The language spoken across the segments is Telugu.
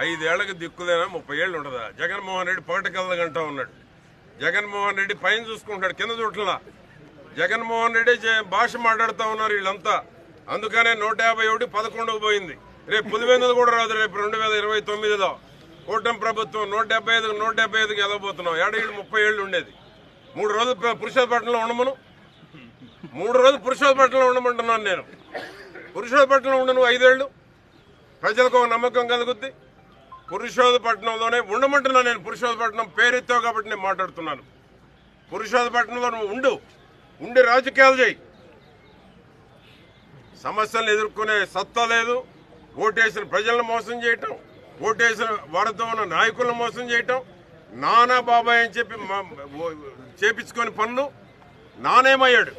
ఐదేళ్ళకు దిక్కులేనా? ముప్పై ఏళ్ళు ఉండదా? జగన్మోహన్ రెడ్డి పగటి కళ్ళగంటా ఉన్నాడు. జగన్మోహన్ రెడ్డి పైన చూసుకుంటాడు కింద చూడలా జగన్మోహన్ రెడ్డి భాష మాట్లాడుతూ ఉన్నారు వీళ్ళంతా. అందుకనే నూట యాభై ఒకటి పదకొండుకు పోయింది. రేపు పులివెందులు కూడా రాదు రేపు రెండు వేల ఇరవై తొమ్మిదిలో. కూటమి ప్రభుత్వం నూట డెబ్బై ఐదుకు నూట డెబ్బై ఐదుకి వెళ్ళబోతున్నాం ఏడేళ్ళు ముప్పై ఏళ్ళు ఉండేది. మూడు రోజులు ప- పురుషోత్పట్నంలో ఉండమను. మూడు రోజులు పురుషోత్పట్నంలో ఉండమంటున్నాను నేను. పురుషోత్పట్నంలో ఉండను ఐదేళ్ళు. ప్రజలకు ఒక నమ్మకం కలుగుద్ది. పురుషోధపట్నంలోనే ఉండమంటున్నా నేను. పురుషోధపట్నం పేరెత్తావు కాబట్టి నేను మాట్లాడుతున్నాను. పురుషోధపట్నంలో నువ్వు ఉండు. ఉండి రాజకీయాలు చేయి. సమస్యలను ఎదుర్కొనే సత్తా లేదు. ఓటేసిన ప్రజలను మోసం చేయటం ఓటేసిన వారితో ఉన్న నాయకులను మోసం చేయటం నానా బాబాయ్ అని చెప్పి చేపించుకొని పనులు నానేమయ్యాడు?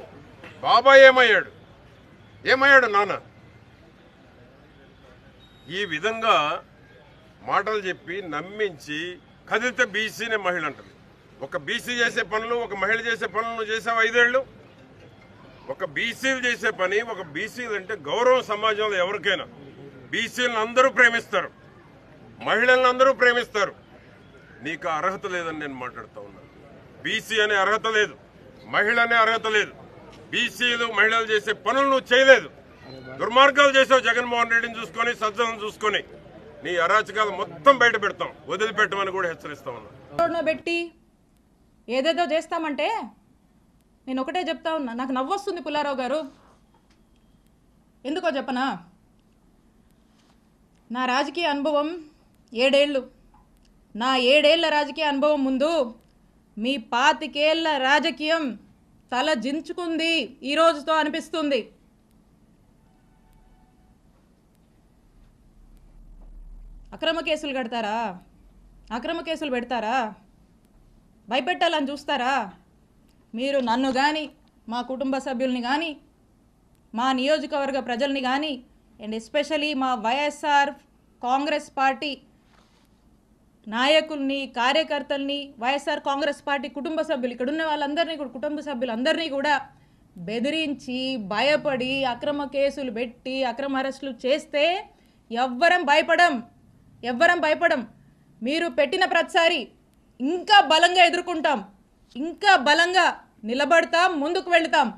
బాబాయ్ ఏమయ్యాడు? ఏమయ్యాడు నాన్న? ఈ విధంగా మాటలు చెప్పి నమ్మించి కదిలితే బీసీనే మహిళ అంటది. ఒక బీసీ చేసే పనులు ఒక మహిళ చేసే పనులు నువ్వు చేసావు ఐదేళ్ళు? ఒక బీసీలు చేసే పని ఒక బీసీలు అంటే గౌరవం సమాజంలో ఎవరికైనా. బీసీలను అందరూ ప్రేమిస్తారు. మహిళలను అందరూ ప్రేమిస్తారు. నీకు అర్హత లేదని నేను మాట్లాడుతూ ఉన్నాను బీసీ అనే అర్హత లేదు. మహిళ అనే అర్హత లేదు. బీసీలు మహిళలు చేసే పనులు నువ్వు చేయలేదు. దుర్మార్గాలు చేసావు జగన్మోహన్ రెడ్డిని చూసుకొని సజ్జనం చూసుకొని. నీ అరాచకాలు మొత్తం బయట పెడతాం. వదిలిపెట్టమని కూడా హెచ్చరిస్తా ఉన్నా. పెట్టి ఏదేదో చేస్తామంటే నేను ఒకటే చెప్తా ఉన్నా. నాకు నవ్వొస్తుంది పుల్లారావు గారు. ఎందుకో చెప్పనా? నా రాజకీయ అనుభవం ఏడేళ్ళు. నా ఏడేళ్ళ రాజకీయ అనుభవం ముందు మీ పాతికేళ్ళ రాజకీయం తల జించుకుంది. ఈ రోజుతో అనిపిస్తుంది. అక్రమ కేసులు కడతారా? అక్రమ కేసులు పెడతారా? భయపెట్టాలని చూస్తారా? మీరు నన్ను కానీ మా కుటుంబ సభ్యుల్ని కానీ మా నియోజకవర్గ ప్రజల్ని కానీ అండ్ ఎస్పెషలీ మా వైఎస్ఆర్ కాంగ్రెస్ పార్టీ నాయకుల్ని కార్యకర్తల్ని వైఎస్ఆర్ కాంగ్రెస్ పార్టీ కుటుంబ సభ్యులు ఇక్కడ ఉన్న వాళ్ళందరినీ కూడా కుటుంబ సభ్యులందరినీ కూడా బెదిరించి భయపడి అక్రమ కేసులు పెట్టి అక్రమ అరెస్టులు చేస్తే ఎవ్వరం భయపడం. ఎవ్వరం భయపడం. మీరు పెట్టిన ప్రతిసారి ఇంకా బలంగా ఎదుర్కొంటాం. ఇంకా బలంగా నిలబడతాం ముందుకు వెళ్తాం.